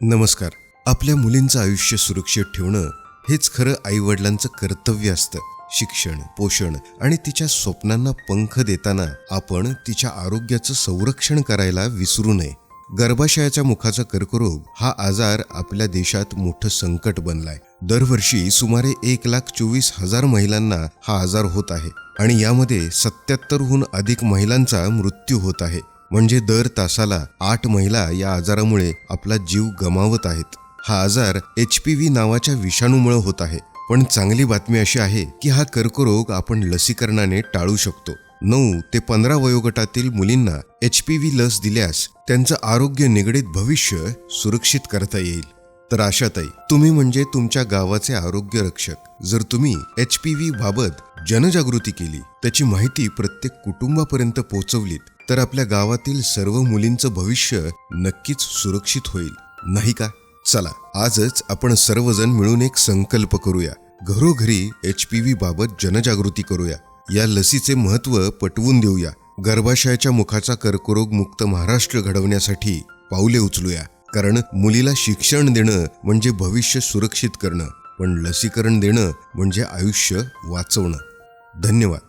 नमस्कार. आपल्या मुलींचं आयुष्य सुरक्षित ठेवणं हेच खरं आईवडिलांचं कर्तव्य असतं. शिक्षण पोषण आणि तिच्या स्वप्नांना पंख देताना आपण तिच्या आरोग्याचं संरक्षण करायला विसरू नये. गर्भाशयाच्या मुखाचा कर्करोग हा आजार आपल्या देशात मोठं संकट बनलाय. दरवर्षी सुमारे एक लाख चोवीस हजार महिलांना हा आजार होत आहे आणि यामध्ये सत्याहत्तरहून अधिक महिलांचा मृत्यू होत आहे. म्हणजे दर तासाला आठ महिला या आजारामुळे आपला जीव गमावत आहेत. हा आजार एच पी व्ही नावाच्या विषाणूमुळे होत आहे. पण चांगली बातमी अशी आहे की हा कर्करोग आपण लसीकरणाने टाळू शकतो. नऊ ते पंधरा वयोगटातील मुलींना एच पी व्ही लस दिल्यास त्यांचं आरोग्य निगडीत भविष्य सुरक्षित करता येईल. तर आशाताई तुम्ही म्हणजे तुमच्या गावाचे आरोग्य रक्षक जर तुम्ही एच पी व्ही बाबत जनजागृती केली त्याची माहिती प्रत्येक कुटुंबापर्यंत पोहोचवलीत तर आपल्या गावातील सर्व मुलींचं भविष्य नक्कीच सुरक्षित होईल. नाही का? चला आजच आपण सर्वजण मिळून एक संकल्प करूया. घरोघरी एच पी व्ही बाबत जनजागृती करूया. या लसीचे महत्त्व पटवून देऊया. गर्भाशयाच्या मुखाचा कर्करोग मुक्त महाराष्ट्र घडवण्यासाठी पावले उचलूया. कारण मुलीला शिक्षण देणं म्हणजे भविष्य सुरक्षित करणं पण लसीकरण देणं म्हणजे आयुष्य वाचवणं. धन्यवाद.